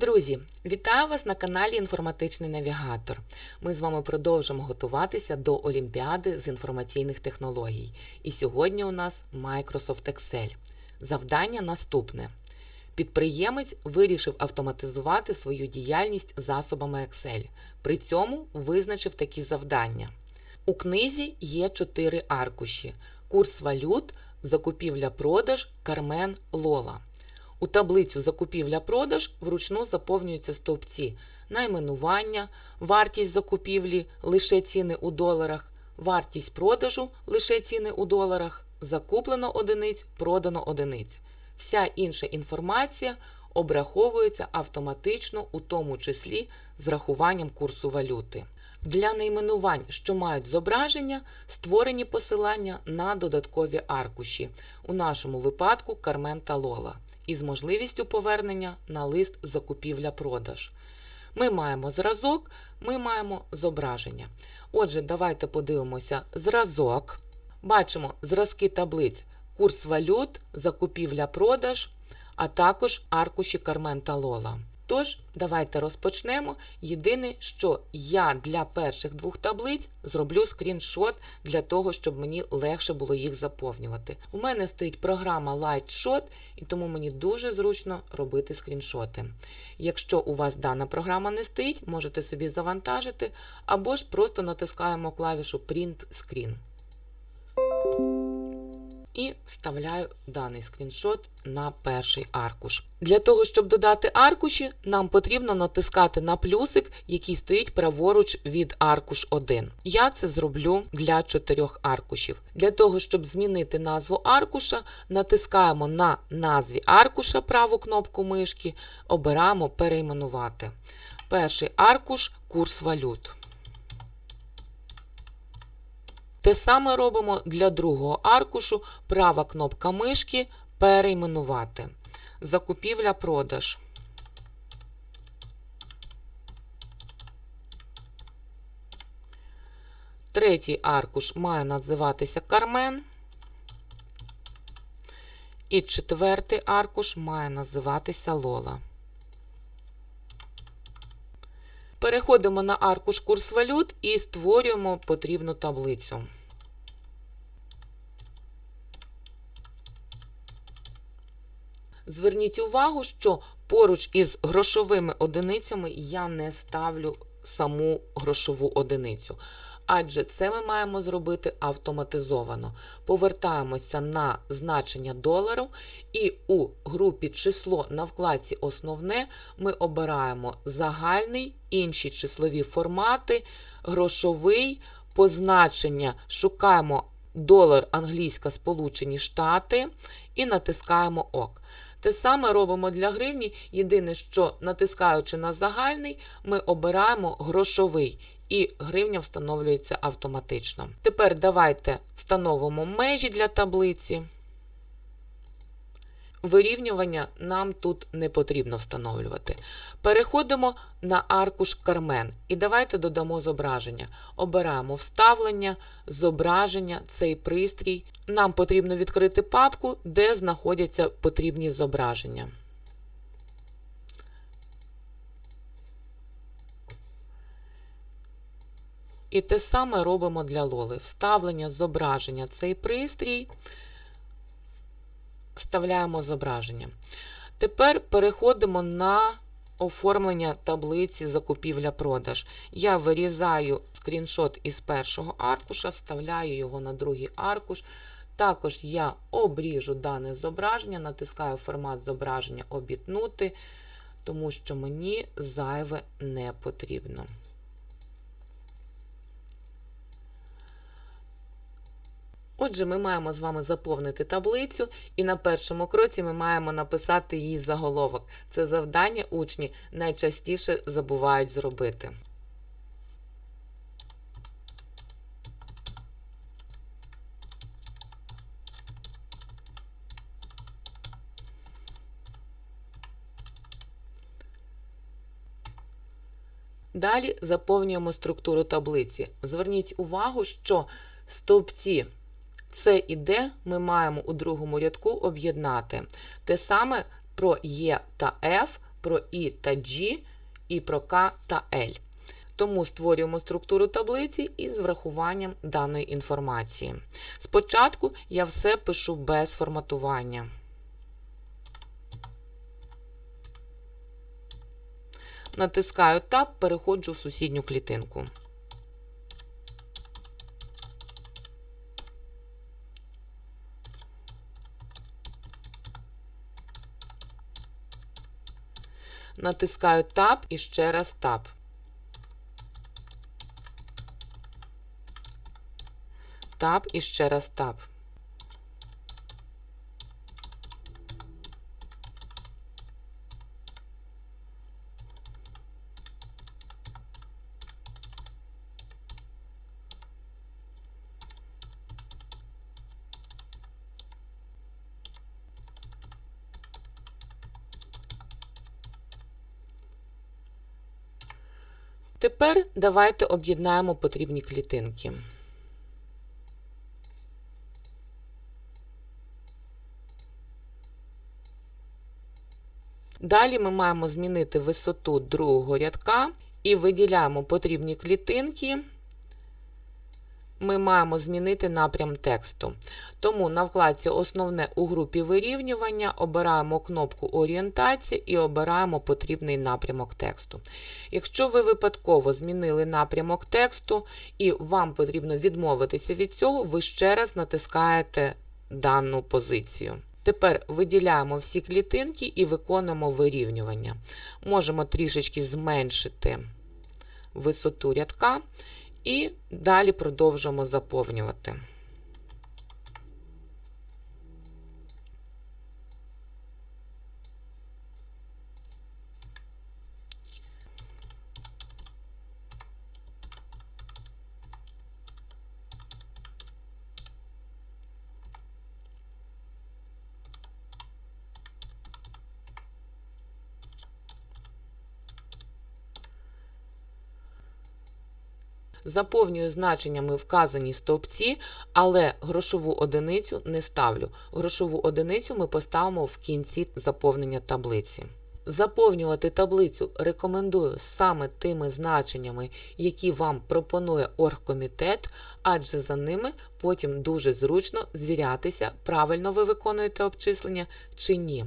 Друзі! Вітаю вас на каналі Інформатичний Навігатор. Ми з вами продовжимо готуватися до Олімпіади з інформаційних технологій. І сьогодні у нас Microsoft Excel. Завдання наступне. Підприємець вирішив автоматизувати свою діяльність засобами Excel. При цьому визначив такі завдання. У книзі є 4 аркуші: курс валют, закупівля-продаж, Кармен Лола. У таблицю закупівля-продаж вручну заповнюються стовпці найменування, вартість закупівлі лише ціни у доларах, вартість продажу лише ціни у доларах, закуплено одиниць, продано одиниць. Вся інша інформація обраховується автоматично, у тому числі з рахуванням курсу валюти. Для найменувань, що мають зображення, створені посилання на додаткові аркуші, у нашому випадку Кармен та Лола, із можливістю повернення на лист закупівля-продаж. Ми маємо зразок, ми маємо зображення. Отже, давайте подивимося зразок. Бачимо зразки таблиць курс валют, закупівля-продаж, а також аркуші Кармен та Лола. Тож, давайте розпочнемо. Єдине, що я для перших двох таблиць зроблю скріншот для того, щоб мені легше було їх заповнювати. У мене стоїть програма LightShot, і тому мені дуже зручно робити скріншоти. Якщо у вас дана програма не стоїть, можете собі завантажити, або ж просто натискаємо клавішу Print Screen. І вставляю даний скріншот на перший аркуш. Для того, щоб додати аркуші, нам потрібно натискати на плюсик, який стоїть праворуч від аркуш 1. Я це зроблю для чотирьох аркушів. Для того, щоб змінити назву аркуша, натискаємо на назві аркуша праву кнопку мишки, обираємо перейменувати. Перший аркуш курс валют. Те саме робимо для другого аркушу, права кнопка мишки перейменувати. Закупівля-продаж. Третій аркуш має називатися Кармен. І четвертий аркуш має називатися Лола. Переходимо на аркуш курс валют і створюємо потрібну таблицю. Зверніть увагу, що поруч із грошовими одиницями я не ставлю саму грошову одиницю. Адже це ми маємо зробити автоматизовано. Повертаємося на значення долару, і у групі число на вкладці Основне ми обираємо загальний, інші числові формати, грошовий, позначення, шукаємо долар англійська Сполучені Штати і натискаємо ОК. Те саме робимо для гривні. Єдине, що натискаючи на загальний, ми обираємо грошовий. І гривня встановлюється автоматично. Тепер давайте встановимо межі для таблиці. Вирівнювання нам тут не потрібно встановлювати. Переходимо на аркуш Кармен і давайте додамо зображення. Обираємо вставлення, зображення, цей пристрій. Нам потрібно відкрити папку, де знаходяться потрібні зображення. І те саме робимо для Лоли. Вставлення зображення цей пристрій. Вставляємо зображення. Тепер переходимо на оформлення таблиці закупівля-продаж. Я вирізаю скріншот із першого аркуша, вставляю його на другий аркуш. Також я обріжу дане зображення, натискаю формат зображення обітнути, тому що мені зайве не потрібно. Отже, ми маємо з вами заповнити таблицю, і на першому кроці ми маємо написати її заголовок. Це завдання учні найчастіше забувають зробити. Далі заповнюємо структуру таблиці. Зверніть увагу, що стовпці С і Д ми маємо у другому рядку об'єднати. Те саме про Е та Ф про І та G і про К та L. Тому створюємо структуру таблиці із врахуванням даної інформації. Спочатку я все пишу без форматування. Натискаю Tab, переходжу в сусідню клітинку. Натискаю Tab і ще раз Tab. Tab і ще раз Tab. Тепер давайте об'єднаємо потрібні клітинки. Далі ми маємо змінити висоту другого рядка і виділяємо потрібні клітинки. Ми маємо змінити напрям тексту. Тому на вкладці Основне у групі вирівнювання обираємо кнопку Орієнтація і обираємо потрібний напрямок тексту. Якщо ви випадково змінили напрямок тексту і вам потрібно відмовитися від цього, ви ще раз натискаєте дану позицію. Тепер виділяємо всі клітинки і виконуємо вирівнювання. Можемо трішечки зменшити висоту рядка і далі продовжуємо заповнювати. Заповнюю значеннями вказані стовпці, але грошову одиницю не ставлю. Грошову одиницю ми поставимо в кінці заповнення таблиці. Заповнювати таблицю рекомендую саме тими значеннями, які вам пропонує оргкомітет, адже за ними потім дуже зручно звірятися, правильно ви виконуєте обчислення чи ні.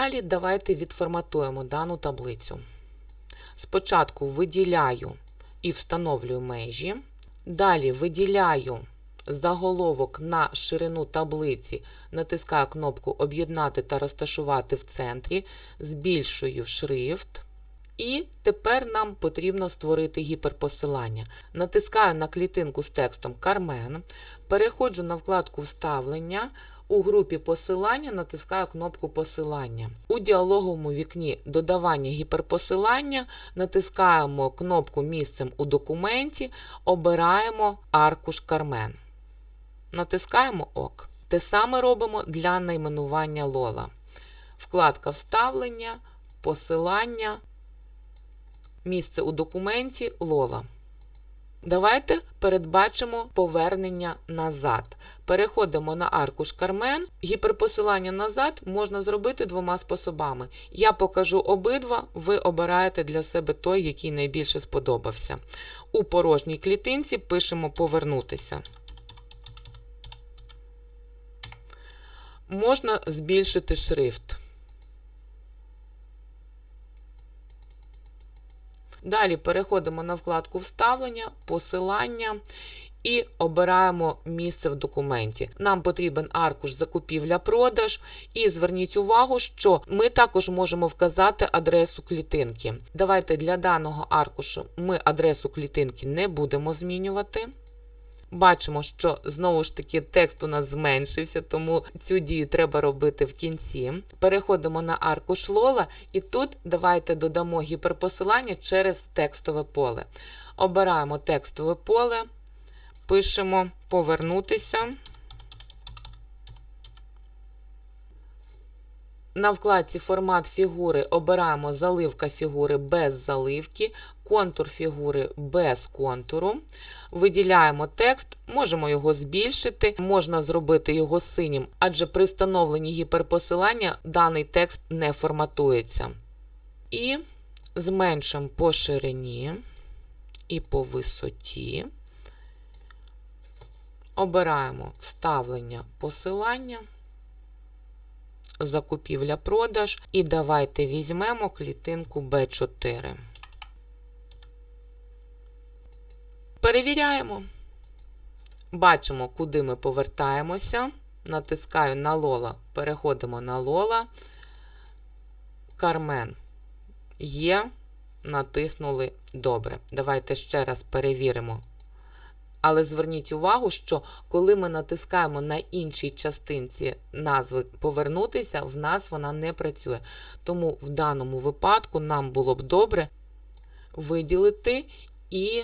Далі давайте відформатуємо дану таблицю. Спочатку виділяю і встановлюю межі. Далі виділяю заголовок на ширину таблиці, натискаю кнопку Об'єднати та розташувати в центрі, збільшую шрифт. І тепер нам потрібно створити гіперпосилання. Натискаю на клітинку з текстом Кармен, переходжу на вкладку Вставлення. У групі посилання натискаю кнопку Посилання. У діалоговому вікні Додавання гіперпосилання натискаємо кнопку Місцем у документі, обираємо аркуш Кармен. Натискаємо ОК. Те саме робимо для найменування Лола. Вкладка Вставлення, Посилання, Місце у документі Лола. Давайте передбачимо повернення назад. Переходимо на аркуш Кармен. Гіперпосилання назад можна зробити двома способами. Я покажу обидва, ви обираєте для себе той, який найбільше сподобався. У порожній клітинці пишемо Повернутися. Можна збільшити шрифт. Далі переходимо на вкладку Вставлення, посилання і обираємо місце в документі. Нам потрібен аркуш закупівля-продаж. І зверніть увагу, що ми також можемо вказати адресу клітинки. Давайте для даного аркушу ми адресу клітинки не будемо змінювати. Бачимо, що знову ж таки текст у нас зменшився, тому цю дію треба робити в кінці. Переходимо на аркуш Лола, і тут давайте додамо гіперпосилання через текстове поле. Обираємо текстове поле, пишемо повернутися. На вкладці Формат фігури обираємо заливка фігури без заливки, контур фігури без контуру. Виділяємо текст, можемо його збільшити, можна зробити його синім, адже при встановленні гіперпосилання даний текст не форматується. І зменшимо по ширині і по висоті. Обираємо вставлення посилання закупівля-продаж. І давайте візьмемо клітинку B4. Перевіряємо. Бачимо, куди ми повертаємося. Натискаю на Лола, переходимо на Лола. Кармен є. Натиснули добре. Давайте ще раз перевіримо. Але зверніть увагу, що коли ми натискаємо на іншій частинці назви повернутися, в нас вона не працює. Тому в даному випадку нам було б добре виділити і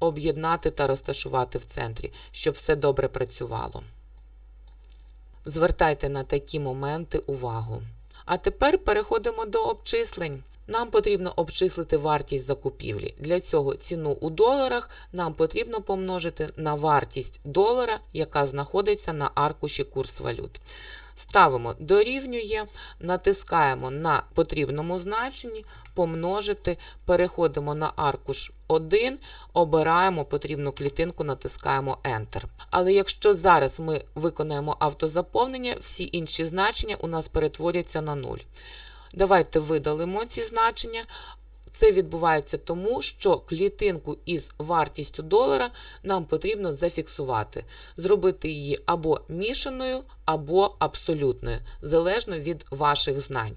об'єднати та розташувати в центрі, щоб все добре працювало. Звертайте на такі моменти увагу. А тепер переходимо до обчислень. Нам потрібно обчислити вартість закупівлі. Для цього ціну у доларах нам потрібно помножити на вартість долара, яка знаходиться на аркуші курс валют. Ставимо дорівнює, натискаємо на потрібному значенні, помножити, переходимо на аркуш 1, обираємо потрібну клітинку, натискаємо Enter. Але якщо зараз ми виконаємо автозаповнення, всі інші значення у нас перетворяться на 0. Давайте видалимо ці значення. Це відбувається тому, що клітинку із вартістю долара нам потрібно зафіксувати, зробити її або мішаною, або абсолютною, залежно від ваших знань.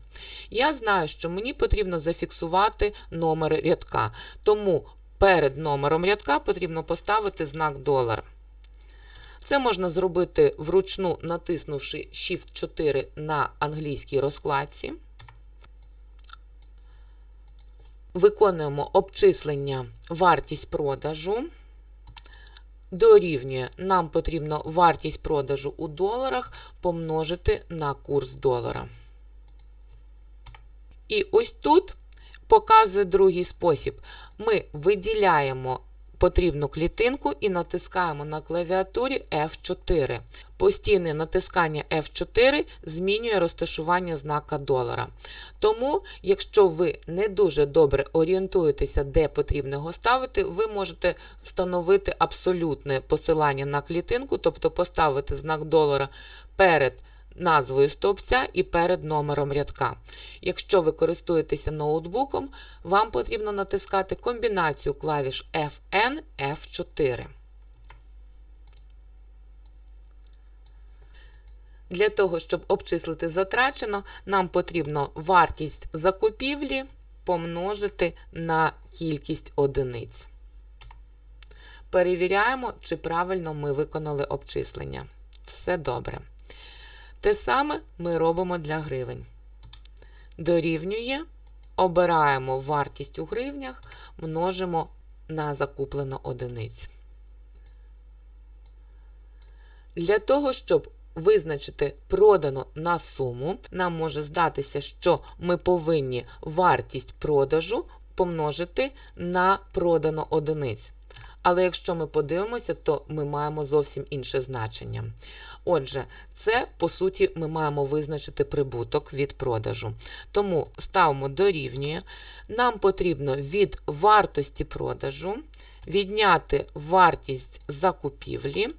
Я знаю, що мені потрібно зафіксувати номер рядка, тому перед номером рядка потрібно поставити знак долар. Це можна зробити вручну, натиснувши Shift 4 на англійській розкладці. Виконуємо обчислення вартість продажу. Дорівнює, нам потрібно вартість продажу у доларах помножити на курс долара. І ось тут показує другий спосіб. Ми виділяємо потрібну клітинку і натискаємо на клавіатурі F4. Постійне натискання F4 змінює розташування знака долара. Тому, якщо ви не дуже добре орієнтуєтеся, де потрібно його ставити, ви можете встановити абсолютне посилання на клітинку, тобто поставити знак долара перед назвою стовпця і перед номером рядка. Якщо ви користуєтеся ноутбуком, вам потрібно натискати комбінацію клавіш FN F4. Для того, щоб обчислити затрачено, нам потрібно вартість закупівлі помножити на кількість одиниць. Перевіряємо, чи правильно ми виконали обчислення. Все добре. Те саме ми робимо для гривень. Дорівнює, обираємо вартість у гривнях, множимо на закуплено одиниць. Для того, щоб визначити продано на суму, нам може здатися, що ми повинні вартість продажу помножити на продано одиниць. Але якщо ми подивимося, то ми маємо зовсім інше значення. Отже, це, по суті, ми маємо визначити прибуток від продажу. Тому ставимо дорівнює. Нам потрібно від вартості продажу відняти вартість закупівлі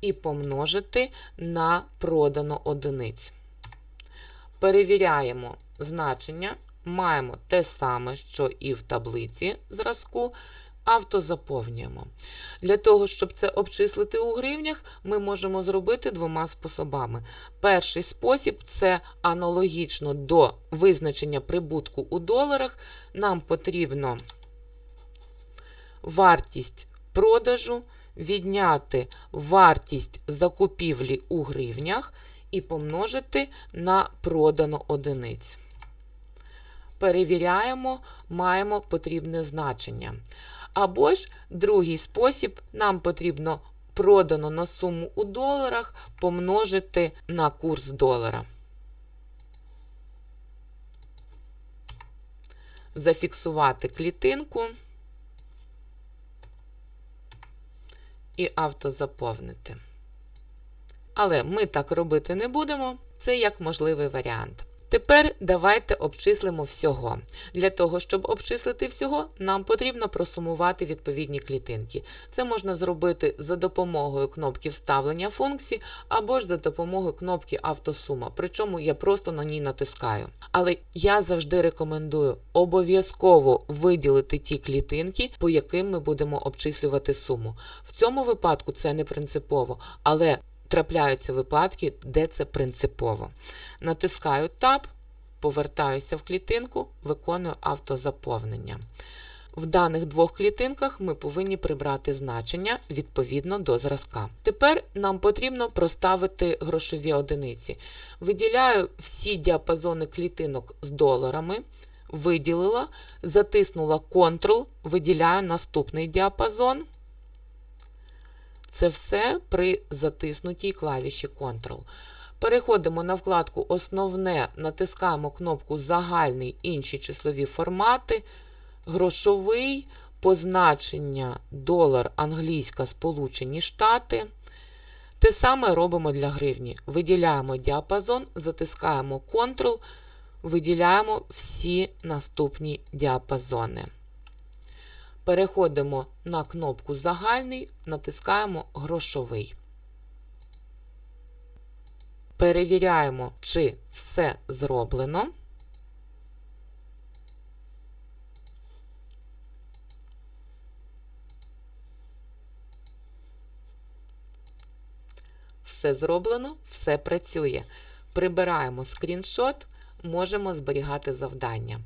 і помножити на продано одиниць. Перевіряємо значення. Маємо те саме, що і в таблиці зразку автозаповнюємо. Для того, щоб це обчислити у гривнях, ми можемо зробити двома способами. Перший спосіб це аналогічно до визначення прибутку у доларах. Нам потрібно вартість продажу відняти вартість закупівлі у гривнях і помножити на продано одиниць. Перевіряємо, маємо потрібне значення. Або ж другий спосіб, нам потрібно продано на суму у доларах помножити на курс долара. Зафіксувати клітинку і автозаповнити. Але ми так робити не будемо. Це як можливий варіант. Тепер давайте обчислимо всього. Для того, щоб обчислити всього, нам потрібно просумувати відповідні клітинки. Це можна зробити за допомогою кнопки вставлення функцій або ж за допомогою кнопки автосума. Причому я просто на ній натискаю. Але я завжди рекомендую обов'язково виділити ті клітинки, по яким ми будемо обчислювати суму. В цьому випадку це не принципово, але трапляються випадки, де це принципово. Натискаю Tab, повертаюся в клітинку, виконую автозаповнення. В даних двох клітинках ми повинні прибрати значення відповідно до зразка. Тепер нам потрібно проставити грошові одиниці. Виділяю всі діапазони клітинок з доларами, виділила, затиснула Ctrl, виділяю наступний діапазон. Це все при затиснутій клавіші Ctrl. Переходимо на вкладку Основне, натискаємо кнопку Загальний інші числові формати, грошовий, позначення долар англійська Сполучені Штати. Те саме робимо для гривні. Виділяємо діапазон, затискаємо Ctrl, виділяємо всі наступні діапазони. Переходимо на кнопку Загальний, натискаємо Грошовий. Перевіряємо, чи все зроблено. Все зроблено, все працює. Прибираємо скріншот, можемо зберігати завдання.